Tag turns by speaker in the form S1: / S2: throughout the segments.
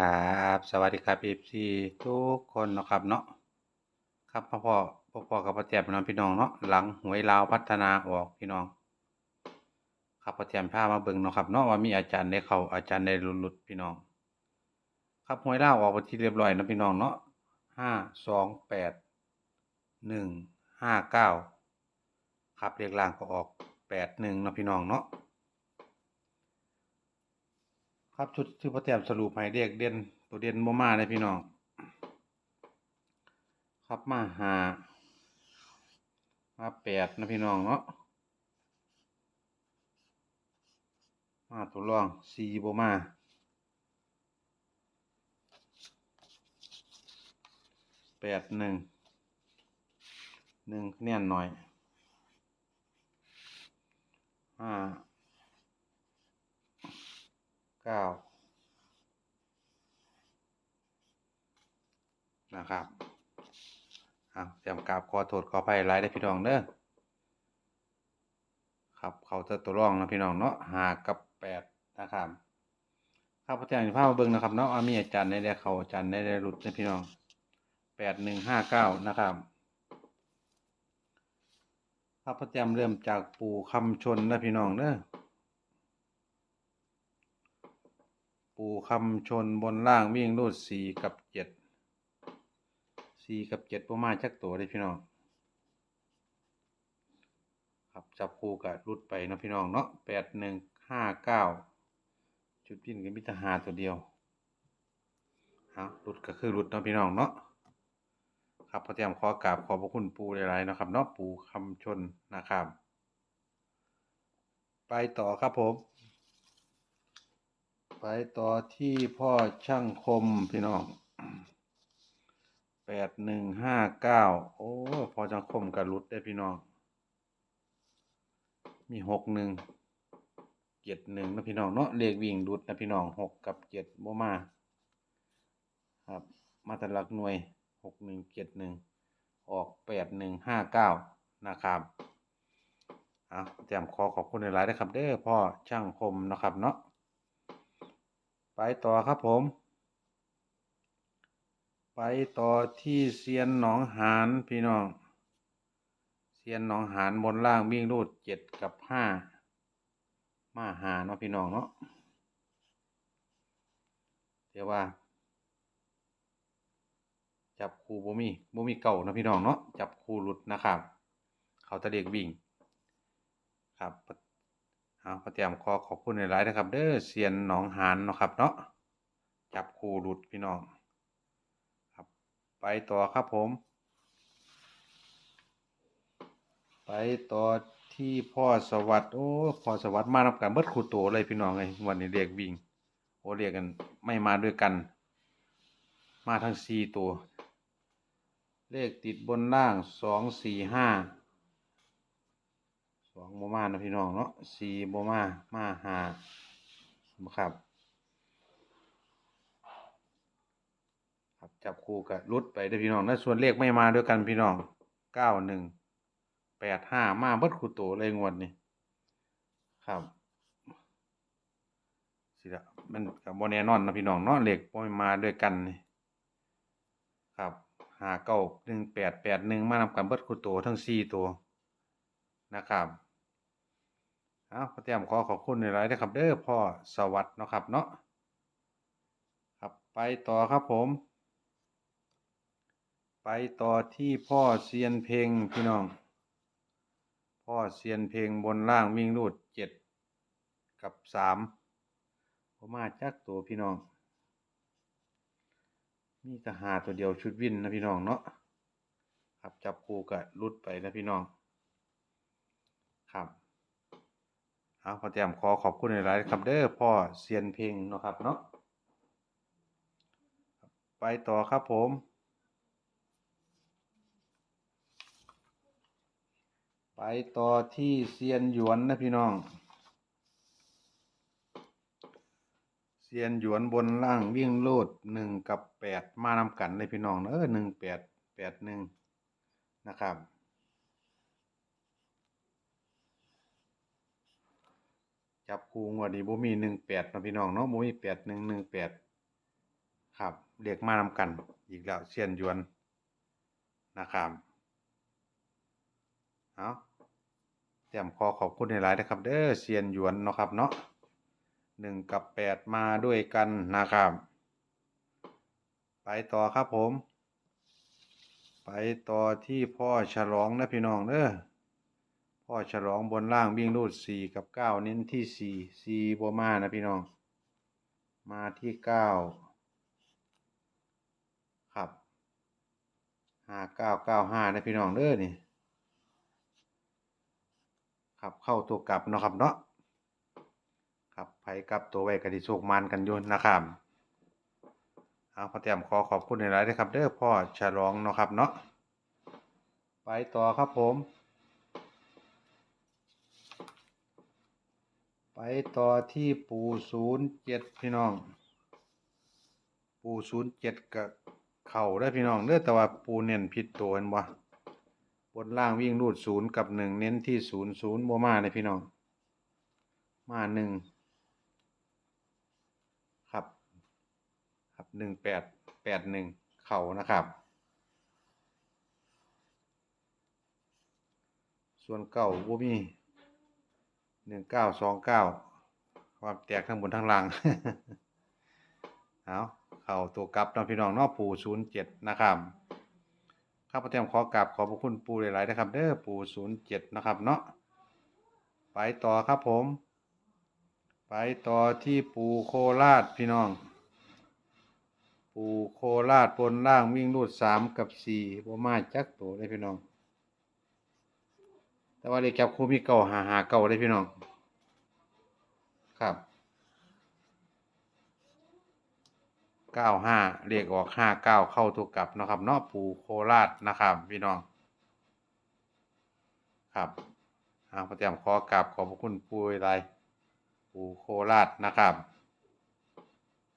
S1: ครับสวัสดีครับเอฟซีทุกคนนะครับเนาะครับพ่อพ่อพ่อพ่อกับพ่อแจ่มพี่น้องพี่น้องเนาะหลังหวยลาวพัฒนาออกพี่น้อง ครับพ่อแจ่มพามาเบิ่งเนาะครับเนาะว่ามีอาจารย์ได้เข้าอาจารย์ได้หลุดพี่น้อง ครับหวยลาวออกไปที่เรียบร้อยนะพี่น้องเนาะห้าสองแปดหนึ่งห้าเก้าครับเรียกล่างก็ออกแปดหนึ่งนะพี่น้องเนาะ ครับชุดที่พ่อแต้มสรุปให้เรียกเด่นตัวเด่นบ่มาเลยพี่น้อง ครับมาหามาแปดนะพี่น้องเนาะมาตัวรองสี่บ่มาแปดหนึ่งหนึ่งคะแนนหน่อยห้า เก้านะครับอะเตรียมกราบขอโทษขออภัยหลายได้พี่น้องเด้อครับเขาจะตัวร่องนะพี่น้องเนาะหากับแปดนะครับครับอาจารย์ภาพมาเบิ่งนะครับเนาะอามีอาจารย์ได้ได้เขาอาจารย์ได้ได้หลุดนะพี่น้องแปดหนึ่งห้าเก้านะครับครับอาจาเริ่มจากปู่คำชนนะพี่น้องเด้อ ปูคำชนบนล่างวิ่งรูดสี่กับเจ็ดสี่กับเจ็ดประมาณจักตัวเลยพี่น้อง ครับจับคู่กับรุดไปนะพี่น้องเนาะแปดหนึ่งห้าเก้าจุดพินกับมิตรหาตัวเดียวเอารุดก็คือรุดเนาะพี่น้องเนาะครับพอเตรียมขอกราบขอบพระคุณปูหลายๆนะครับเนาะปูคำชนนะครับ ไปต่อครับผม ไปต่อที่พ่อช่างคมพี่น้องแปดหนึ่งห้าเก้าโอ้พ่อช่างคมกับรุดได้พี่น้อง มีหกหนึ่งเจ็ดหนึ่งนะพี่น้องเนาะเลขวิ่งรุดนะพี่น้องหกกับเจ็ดบ่มาครับ มาตรลักหน่วยหกหนึ่งเจ็ดหนึ่งออกแปดหนึ่งห้าเก้านะครับอาเตรียมขอขอบคุณหลายๆนะครับเด้อพ่อช่างคมนะครับเนาะ ไปต่อครับผม ไปต่อที่เซียนหนองหานพี่น้อง เซียนหนองหานบนล่างวิ่งรูดเจ็ดกับห้ามาหาเนาะพี่น้องเนาะเดี๋ยวว่า จับคู่บ่มีบ่มีเก่านะพี่น้องเนาะจับคู่หลุดนะครับ เขาตะเด็กวิ่ง ครับ เอาเตรียมขอขอบคุณหลายๆนะครับ เด้อเซียนหนองหานเนาะครับเนาะจับคู่หลุดพี่น้องครับไปต่อครับผม ไปต่อที่พ่อสวัสดิ์โอ้พ่อสวัสดิ์มานับกันเบิดคู่โตเลยพี่น้องเลยวันนี้เรียกวิ่งโอ้เรียกกันไม่มาด้วยกัน มาทั้งสี่ตัว เลขติดบนล่างสองสี่ห้า องโมมานะพี่น้องเนาะสี่โมมามาหาครับ ครับจับคู่กับรุดไปเด้พี่น้องนะส่วนเลขไม่มาด้วยกันพี่น้องเก้าหนึ่งแปดห้ามาเบิดคู่โตเลยงวดนี้ครับสิละมันกับโมแน่นอนนะพี่น้องเนาะเลขไม่มาด้วยกันนี่ครับหาเก้าหนึ่งแปดแปดหนึ่งมานำกันเบิดคู่โตทั้งสี่ตัวนะครับ อาขอเตรียมขอขอบคุณในหลายๆนะครับเด้อพ่อสวัสดิ์เนาะครับเนาะครับไปต่อครับผม ไปต่อที่พ่อเซียนเพลงพี่น้อง พ่อเซียนเพลงบนล่างวิ่งรูดเจ็ดกับสามผมมาจักตัวพี่น้อง มีทหารตัวเดียวชุดวินนะพี่น้องเนาะครับจับคู่กับรุดไปนะพี่น้อง ครับ เอาขอเตรียมขอขอบคุณหลายๆครับเด้อพ่อเซียนเพลงเนาะครับเนาะไปต่อครับผมไปต่อที่เซียนหยวนนะพี่น้อง เซียนหยวนบนล่างวิ่งโลดหนึ่งกับแปดมานำกันเลยพี่น้องเออหนึ่งแปดแปดหนึ่งนะครับ จับคู่งวดนี้บ่มีหนึ่งแปดนะพี่น้องเนาะบ่มีแปดหนึ่งหนึ่งแปดครับเรียกมานำกันอีกแล้วเซียนยวนนะครับเอาเตรียมขอขอบคุณในหลายนะครับ เด้อเซียนยวนเนาะครับเนาะหนึ่งกับแปดมาด้วยกันนะครับ ไปต่อครับผม ไปต่อที่พ่อฉลองนะพี่น้องเด้อ พ่อฉลองบนล่างวิ่งรูดสี่กับเก้าเน้นที่สี่สี่บัวมานะพี่น้อง มาที่เก้าครับห้าเก้าเก้าห้านะพี่น้องเด้อนี่ครับเข้าตัวกลับเนาะครับเนาะครับไผกลับตัวไว้กระดิโชคมันกันยนนะครับเอาพอเตรียมขอขอบคุณในหลายๆนะครับเด้อพ่อฉลองเนาะครับเนาะไปต่อครับผม ไปต่อที่ปูศูนย์เจ็ดพี่น้อง ปูศูนย์เจ็ดกับเข่าได้พี่น้องเด้อแต่ว่าปูเน้นผิดตัวเห็นบ่บนล่างวิ่งรูดศูนย์กับหนึ่งเน้นที่ศูนย์ศูนย์บ่มาเลยพี่น้อง มาหนึ่งครับ ครับหนึ่งแปดแปดหนึ่งเข่านะครับ ส่วนเก่าบ่มี หนึ่งเก้าสองเก้าความแตกทั้งบนทั้งล่าง เอาเข้าตัวกลับเนาะพี่น้องเนาะปู่ศูนย์เจ็ดนะครับข้าพเจ้าขอกราบขอบพระคุณปู่หลายๆนะครับ เด้อปู่ศูนย์เจ็ดนะครับเนาะ ไปต่อครับผม ไปต่อที่ปู่โคราชพี่น้อง ปู่โคราชบนล่างวิ่งรูดสามกับสี่บ่มาจักตัวเลยพี่น้อง แต่ว่าเลขจับคู่มีเก่าหาหาเก่าเลยพี่น้อง ครับเก้าห้าเรียกออกห้าเก้าเข้าตัวกลับนะครับเนาะปูโคราชนะครับ พี่น้อง ครับทางประจำขอกราบขอบพระคุณปู่ไรปูโคราชนะครับ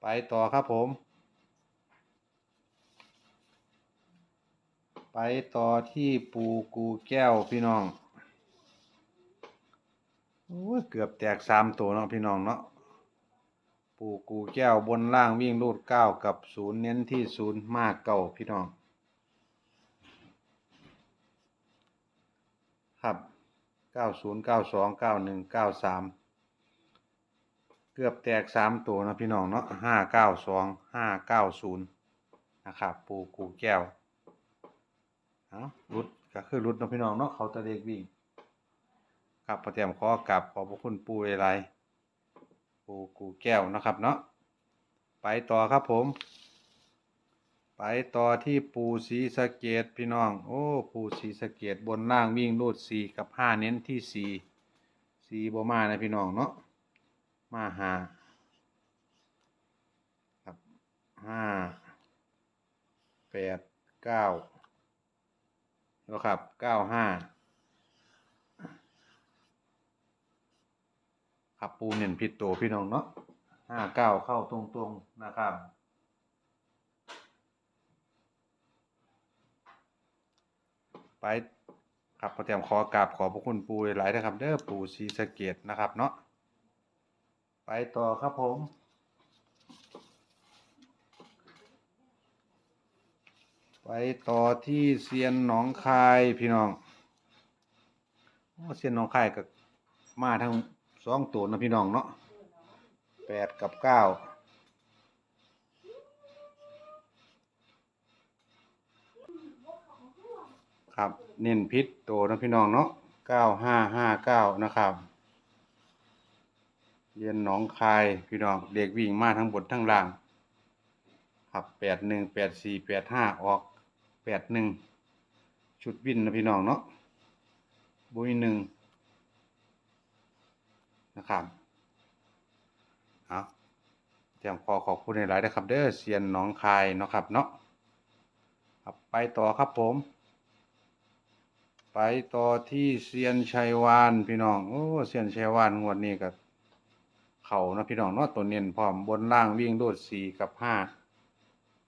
S1: ไปต่อครับผม ไปต่อที่ปูกูแก้วพี่น้อง โอ้ยเกือบแตกสามตัวเนาะพี่น้องเนาะปูกูแก้วบนล่างวิ่งรูดเก้ากับศูนย์เน้นที่ศูนย์มากเก่าพี่น้อง ครับเก้าศูนย์เก้าสองเก้าหนึ่งเก้าสามเกือบแตกสามตัวนะพี่น้องเนาะห้าเก้าสองห้าเก้าศูนย์นะครับปูกูแก้วเอารุดก็คือรุดนะพี่น้องเนาะเขาตะเล็กวิ่ง ครับพอเตรียมขอกราบขอบพระคุณปูหลายๆปูกูแก้วนะครับเนาะไปต่อครับผม ไปต่อที่ปูสีสะเกตพี่น้อง โอ้ปูสีสะเกตบนล่างวิ่งรูดสี่กับห้าเน้นที่สี่สี่บมานะพี่น้องเนาะมาหาครับห้าแปดเก้าแล้วครับเก้าห้า ขับปูเน่นผิดตัวพี่น้องเนาะห้าเก้าเข้าตรงๆนะครับ ไปครับพอเตรียมขอกราบขอบพระคุณปูหลายๆนะครับ เด้อปูซีสเกตนะครับเนาะไปต่อครับผมไปต่อที่เซียนหนองคายพี่น้องโอ้เซียนหนองคายกับมาทั้ง สองตัวนะพี่น้องเนาะแปดกับเก้าครับ เน้นพิษตัวนะพี่น้องเนาะเก้าห้าห้าเก้านะครับ เรียนหนองคายพี่น้องเด็กวิ่งมาทั้งบนทั้งล่าง ครับแปดหนึ่งแปดสี่แปดห้าออกแปดหนึ่งชุดวินนะพี่น้องเนาะบุยหนึ่ง นะครับเอาเตรียมขอขอบคุณในหลายนะครับ เด้อเซียนหนองคายเนาะครับเนาะครับไปต่อครับผม ไปต่อที่เซียนชัยวานพี่น้องโอ้เซียนชัยวานงวดนี้กับเขานะพี่น้องเนาะตัวเน้นพร้อมบนล่างวิ่งโดดสี่กับห้า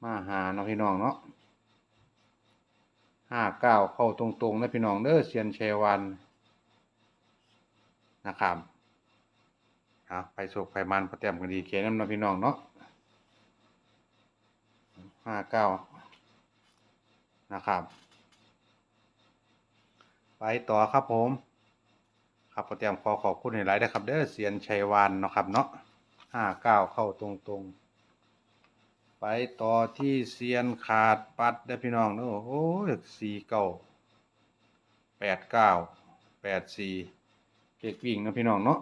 S1: มาหาเนาะพี่น้องเนาะห้าเก้าเข้าตรงๆนะพี่น้องเด้อเซียนชัยวานนะครับ เอาไปโศกไปมันพอเตรียมกันดีเกน้ำเนาะพี่น้องเนาะห้าเก้านะครับ ไปต่อครับผม ครับพอเตรียมขอขอบคุณในไลน์นะครับเด้อเสียนชัยวานเนาะครับเนาะห้าเก้าเข้าตรงตรงๆไปต่อที่เซียนขาดปัดได้พี่น้องเนอะโอ้ยสี่เก้าแปดเก้าแปดสี่เด็กวิ่งนะพี่น้องเนาะ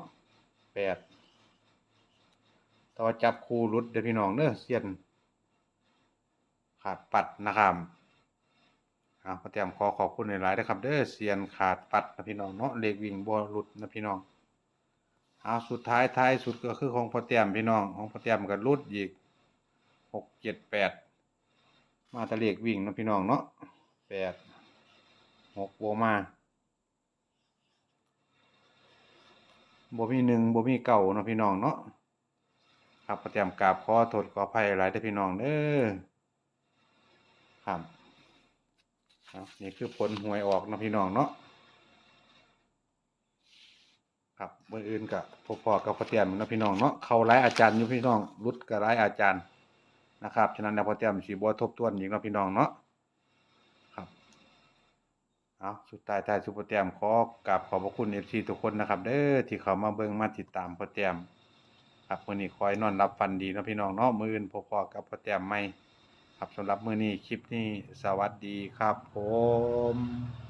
S1: แปด ต่อจับคู่รุดเด้อพี่น้องเนอะเซียนขาดปัดนะครับอ่าพอเตรียมขอขอบคุณในไลน์นะครับ เด้อเซียนขาดปัดนะพี่น้องเนาะเลขวิ่งบัวรุดนะพี่น้องเอาสุดท้ายท้ายสุดก็คือของพอเตรียมพี่น้องของพอเตรียมกับรุดอีกหกเจ็ดแปดมาตะเลขวิ่งนาะพี่น้องเนาะแปดหกโบมาบ่มีหนึ่งบ่มีเก่านาะพี่น้องเนาะ ครับประเตรียมกราบขอโทษขออภัยหลายเด้พี่น้องเด้อครับนี่คือผลหวยออกนะพี่น้องเนาะครับเมื่ออื่นกับพอๆกับพอเตรียมนะพี่น้องเนาะเขาหลายอาจารย์อยู่พี่น้องรุดกับหลายอาจารย์นะครับฉะนั้นแล้วพอเตรียมสีบัวทบทวนอีกเนะพี่น้องเนาะครับเอาสุดท้ายท้ายสุดพอเตรียมขอกราบขอบพระคุณเอฟซีทุกคนนะครับ เด้อที่เขามาเบิ่งมาติดตามพอเตรียม ครับมื้อนี้คอยนอนรับฟันดีนะพี่น้องเนาะมื้ออื่นพอๆกับพอแต้มใหม่ครับสำหรับมื้อนี้คลิปนี้สวัสดีครับผม